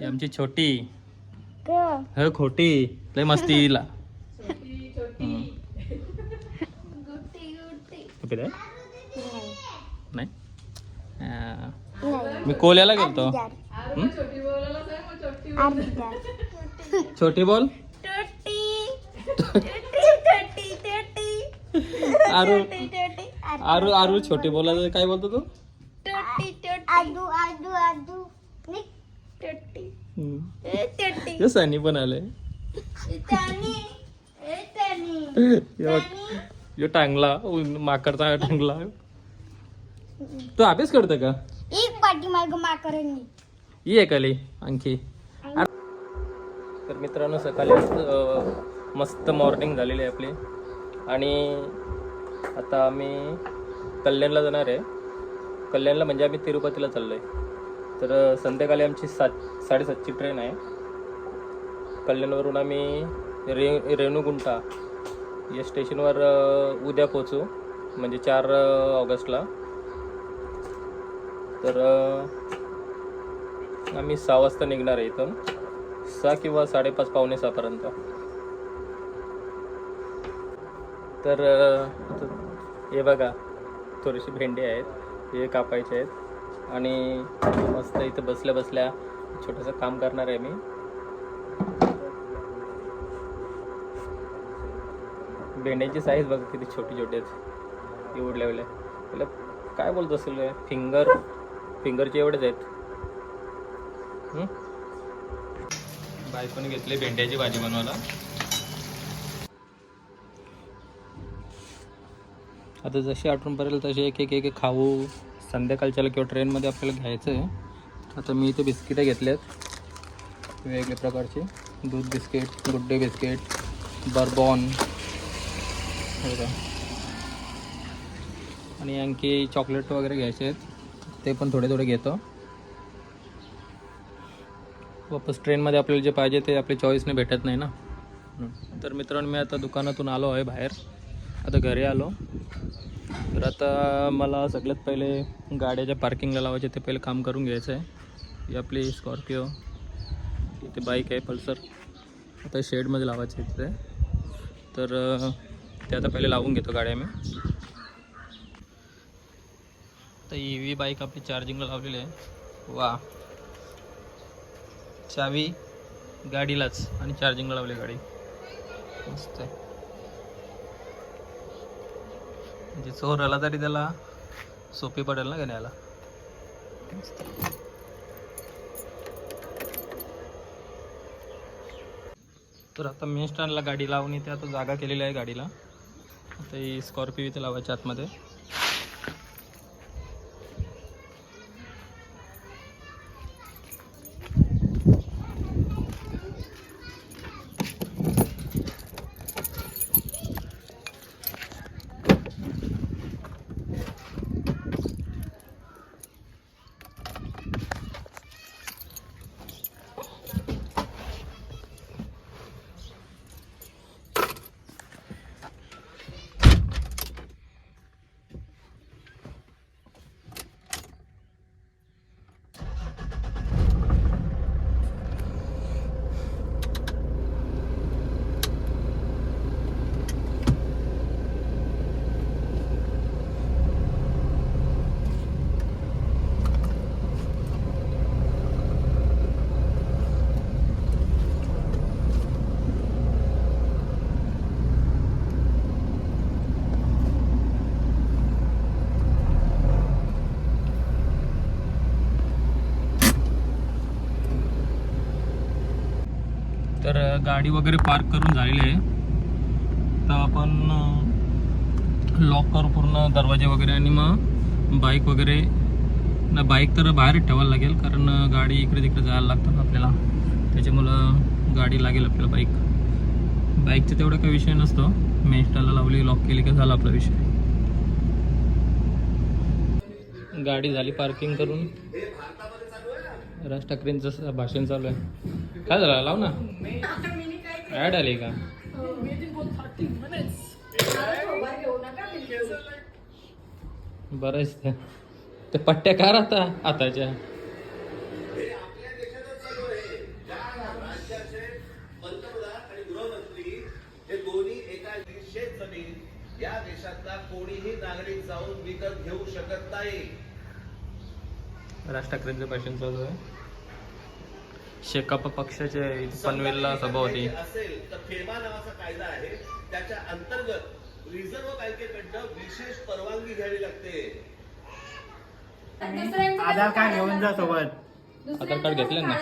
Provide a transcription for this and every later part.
ही आमची छोटी. ह खोटी. लय मस्ती हिला. पिताय? नाही. मी कोल्याला गेलतो? छोटी बोल. आरू आरू आरू छोटी बोलायचं काय बोलतो तू? आदू आदू आदू. टट्टी हम्म. ए टट्टी हे सनी पण आले त्यानी. ए त्यानी. यो टांगला उ- माकडचा टांगला. तू अभ्यास करतो का? एक पाठीमाग माकरांनी ये कली आणखी. तर मित्रांनो सकाळी अं, मस्त मॉर्निंग झालेली आहे आपली. आणि आता आम्ही कल्याणला जाणार आहे. कल्याणला म्हणजे आम्ही तिरुपतीला चाललो आहे तर संध्याकाळी आमची सात साडेसातची ट्रेन आहे. कल्याणवरून आम्ही रे रेणुगुंटा या स्टेशनवर उद्या पोचू म्हणजे चार ऑगस्टला. तर आम्ही सहा वाजता निघणार आहे इथून. सहा किंवा साडेपाच पावणे सहापर्यंत. तर हे बघा थोडीशी भेंडी आहेत हे कापायचे आहेत. आणि मस्त इथं बसल्या बसल्या छोटंसं काम करणार आहे मी. भेंड्यांची साईज बघा किती छोटी छोटी आहेत. एवढल्या एवढ्या त्याला काय बोलत असेल फिंगर फिंगरचे एवढेच आहेत. बायकोने घेतली भेंड्याची भाजी बनवायला. आता जशी आठवण पडेल तसे एक एक एक खाऊ. संध्याकाळच्याला किंवा ट्रेनमध्ये आपल्याला घ्यायचं आहे. आता मी इथे बिस्किटं घेतल्यात वेगवेगळ्या प्रकारचे. दूध biscuit good day biscuit bourbon. बघा. आणि आणखी चॉकलेट वगैरे घ्यायचे आहेत. ते पण थोडे थोडे घेतो. वापस ट्रेनमध्ये आपल्याला जे पाहिजे ते आपल्या चॉईसने भेटत नाही ना. तर मित्रांनो मी आता दुकानातून आलो आहे बाहेर. आता घरी आलो. तर आता मला सगळ्यात पहिले गाड्याच्या पार्किंगला लावायचे ते पहिले काम करून घ्यायचं आहे. ही आपली स्कॉर्पिओ इथे बाईक आहे पल्सर आता शेडमध्ये लावायचं आहे तिथे तर ते आता पहिले लावून घेतो गाड्या मी. तर ई व्ही बाईक आपली चार्जिंगला लावलेली आहे. वा चावी गाडीलाच आणि चार्जिंगला लावली गाडी. मस्त आहे. म्हणजे चोर आला तरी त्याला सोपी पडेल ना घेण्याला. तर आता मेन स्टँडला गाडी लावून इथे आता जागा केलेली आहे गाडीला. आता ही स्कॉर्पिओ इथे लावायची आतमध्ये तर अ, गाडी वगैरे पार्क करून झालेली आहे. तर आपण लॉक करू पूर्ण दरवाजे वगैरे आणि मग बाईक वगैरे ना बाईक तर बाहेर ठेवायला लागेल कारण गाडी इकडे तिकडे जायला लागतं ना आपल्याला. त्याच्यामुळं गाडी लागेल आपल्याला बाईक बाईकचा तेवढा काही विषय नसतो. मेस्टाला लावली लॉक केली का झाला आपला विषय. गाडी झाली पार्किंग करून. राज ठाकरेंचं भाषण चालू आहे. काय झालं? लाव ना. ऍड आली का? बरंच ते पट्ट्या का राहता आताच्या? या देशातला कोणीही नागरिक जाऊन विकत घेऊ शकत नाही. राज ठाकरेंचं भाषण चालू आहे. शेकाप पक्षाचे पनवेलला सभा होती. असेल तर फेमा नावाचा कायदा आहे. त्याच्या अंतर्गत रिझर्व्ह बँकेकडनं विशेष परवानगी घ्यावी लागते. आधार कार्ड घेऊन जा सोबत. आधार कार्ड घेतलं ना?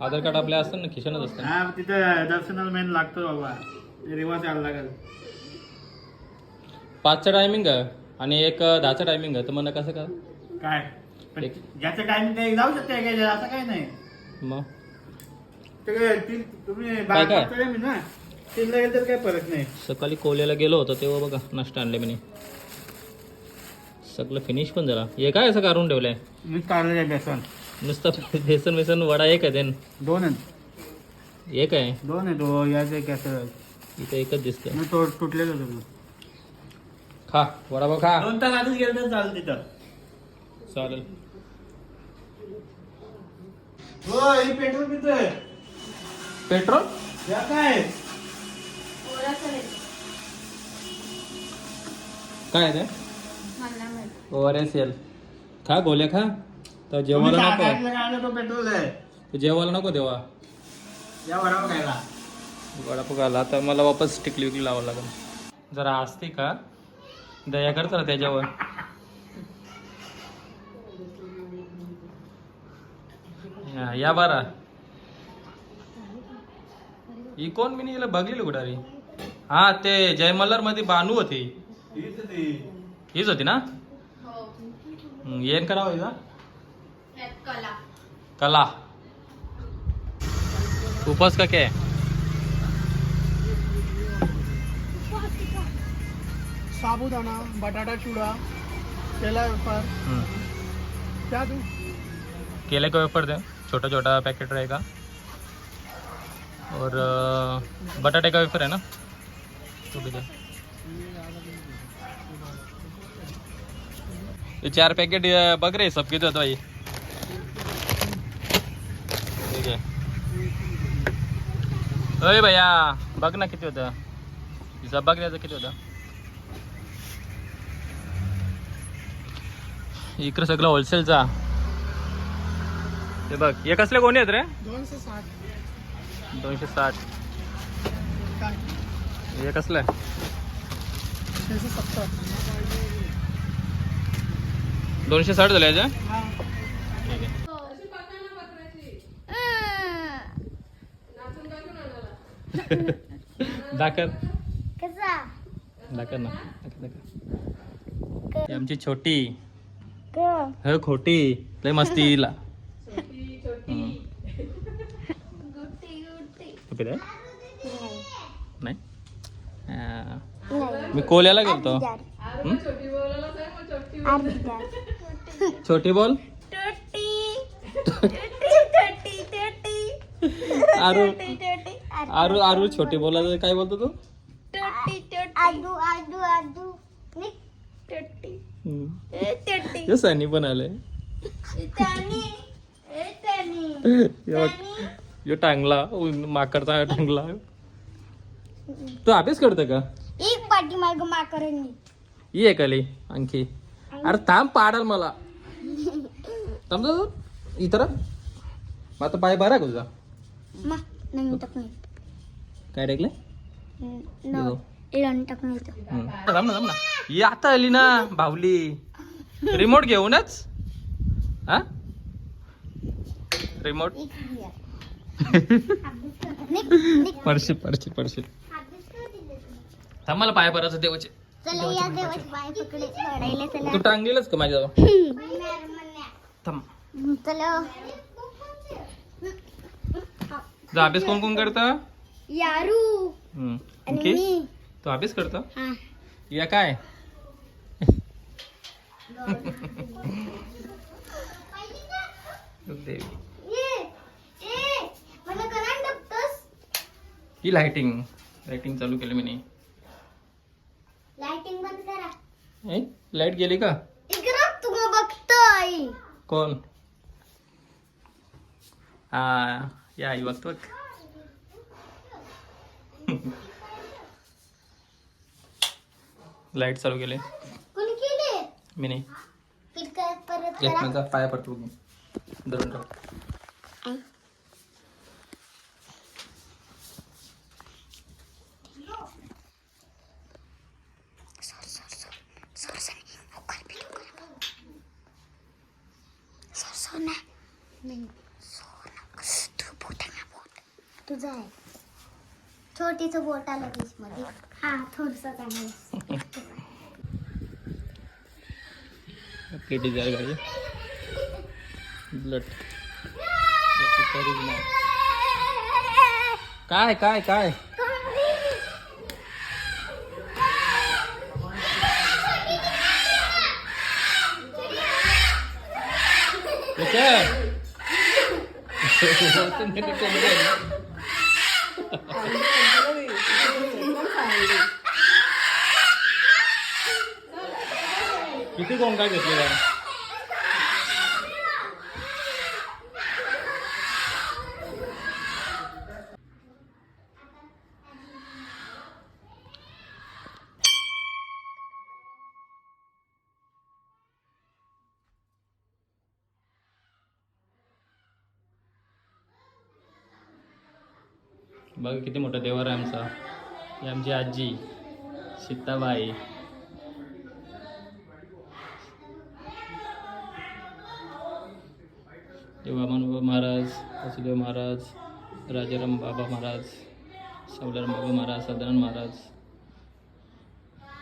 आधार कार्ड आपल्या असतं ना खिशानच असतं हा तिथं दर्शनाला मेन लागतो बाबा. रिवर्स यायला लागेल. पाचचं टायमिंग आहे आणि एक दहाचं टायमिंग आहे. तर मला कसं का काय? पण एक- ज्याचं टाइम ते जाऊ शकते काय असं काही नाही. मग? ते काय तुम्ही काय बारा काय? वाजता मी ना? तीनला गेलं तर काही फरक नाही. सकाळी कोल्याला गेलो होतो तेव्हा बघा नाश्ता आणले मी सगळं फिनिश पण झाला. हे काय असं काढून ठेवलंय? मी काढलं आहे बेसन. नुसतं बेसन बेसन वडा एक आहे देन दोन आहेत. एक आहे? दोन आहे दो याचं एक असं इथं एकच दिसतंय. मी तो तुटलेलं होतं खा वडापाव खा. दोन तास आधीच गेलं तर चालेल तिथं. चालेल. हो ही पेट्रोल पितोय. पेट्रोल? या काय? काय आहे ते? O R S L. खा गोल्या खा. तर जेवायला नको. तो पेट्रोल आहे. तर जेवायला नको तेव्हा. या वडापाव खायला. वडापाव आला तर मला वापस टिकली विकली लावावं लागेल. जरा असते का दया कर जरा त्याच्यावर. या- या बारा. ही कोण मी हिला बघलेली कुठं रे? हा ते जय मल्हारमध्ये बानू होती. हीच ती होती ना? येण करावं हिला कला. उपास का क्या? साबुदाना बटाटा चूड़ा केला वेफर. क्या दूँ केले का वेफर दें छोटा छोटा पैकेट रहेगा। और बटाटे का वेफर है ना? तो भैया ये चार पैकेट अ, रहे सबके सब किती भाई। ठीक आहे अरे भैया बघ ना किती होतं हिसाब बघ त्याचं किती होतं इकडं सगळं होलसेलचा हे बघ हे कसले कोणी आहेत रे? दोन से साठ. दोनशे साठ. हे कसलं? दोनशे साठ झाले याचे? हाँ. दाखर कसा? दाखर ना. दाखर दाखर ही आमची छोटी. ह खोटी. लय मस्ती हिला गुट्टी आहे? नाही. मी कोल्याला गेलतो. छोटी बोल. आरू आरू आरू छोटी बोलायचं काय बोलतो तू? सनी पण आले यो टांगला माकडचा टांगला. तू अभ्यास करतो का? एक पाठी मार्ग माकरांनी ये कली आणखी. अरे थांब पाडाल मला. थांब इतर. मग आता पाय बरा का तुझा मा नवीन टाकणे काय नो टाकणे थांब ना थांब ना. ये आता आली ना भावली रिमोट घेऊनच. हा? रिमोट. निक पडशील पडशील पडशील. थांब मला पाय पराचं देवाचे. चला या देवाची पाय पकडे. पडायला चला. तू टांगलेलच का माझ्या थांब. चला. जा अभ्यास कोण कोण करतं? यारू. आणि मी. तू अभ्यास करतो? हा. या काय? देवी ये ए मला करंट बघतोस ही लाइटिंग लाइटिंग चालू केली मी लाइटिंग बंद करा. लाइट गेली का? बघतोय. कोण? हा या आई बघतो बघ. लाइट चालू केले. कोणी केले? मी नाही परत पाया पडतो. धरून ठेव. सोना नाही तू बोट आहे ना बोट तुझं आहे. छोटीचं बोट आलं मध्ये. हा थोडस चांगलं बुलेट काय काय काय? किती कोण काय घेतले बघा किती मोठा देवर आहे आमचा. ही आमची आजी सीताबाई. देवामान बाबा महाराज वसुदेव महाराज राजाराम बाबा महाराज सावलाराम बाबा महाराज सदानंद महाराज.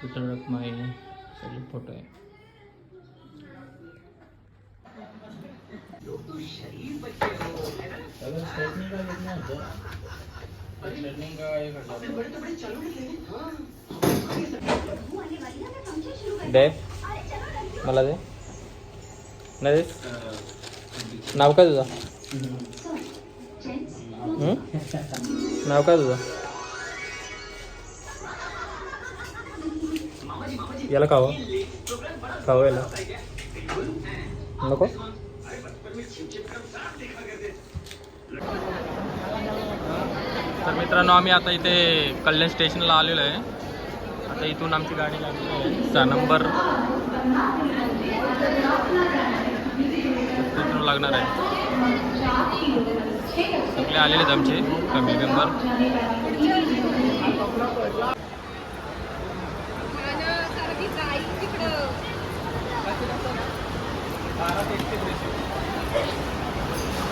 विठ्ठल रखमाई सगळे फोटो आहे. दे मला दे. नाही दे नाव काय तुझं? नाव काय तुझं? याला खावं खावं याला. नको? तर मित्रांनो आम्ही आता इथे कल्याण स्टेशनला आलेलो आहे. आता इथून आमची गाडी लागली आहे. सहा नंबर इथून लागणार आहे. सगळे आलेले आहेत आमचे फॅमिली मेंबर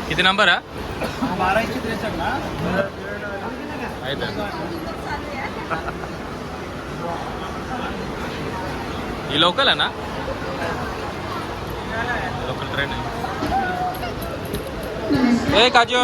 किती नंबर आहे एकशे त्रेसष्ट ना. आहे. ही लोकल आहे ना? लोकल ट्रेन आहे. ए काजू.